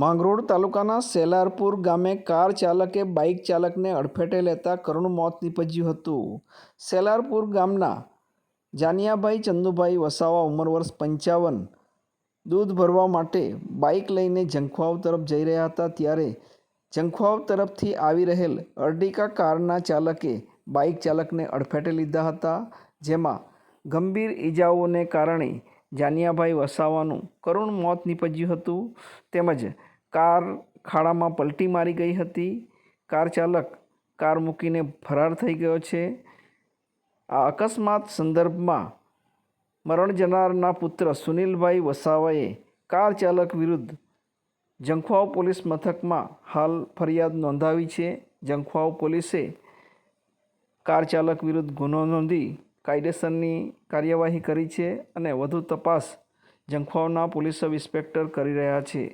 માંગરોળ તાલુકાના સેલારપુર ગામે કાર ચાલકે બાઇક ચાલકને અડફેટે લેતા કરુણ મોત નીપજ્યું હતું. સેલારપુર ગામના જાનિયાભાઈ ચંદુભાઈ વસાવા ઉંમર વર્ષ પંચાવન. દૂધ ભરવા માટે બાઇક લઈને જંખવાવ તરફ જઈ રહ્યા હતા ત્યારે જંખવાવ તરફથી આવી રહેલ અર્ટિકા કારના ચાલકે બાઇક ચાલકને અડફેટે લીધા હતા, જેમાં ગંભીર ઈજાઓને કારણે જાનિયાભાઈ વસાવાનું કરુણ મોત નીપજ્યું હતું. તેમજ કાર ખાડામાં પલટી મારી ગઈ હતી. કાર ચાલક કાર મૂકીને ફરાર થઈ ગયો છે. આ અકસ્માત સંદર્ભમાં મરણ જનારના પુત્ર સુનિલભાઈ વસાવાએ કાર ચાલક વિરુદ્ધ જંખવાવ પોલીસ મથકમાં હાલ ફરિયાદ નોંધાવી છે. જંખવાવ પોલીસે કાર ચાલક વિરુદ્ધ ગુનો નોંધી કાયદેસરની કાર્યવાહી કરી છે અને વધુ તપાસ જંખવાવના પોલીસ સબ ઇન્સ્પેક્ટર કરી રહ્યા છે.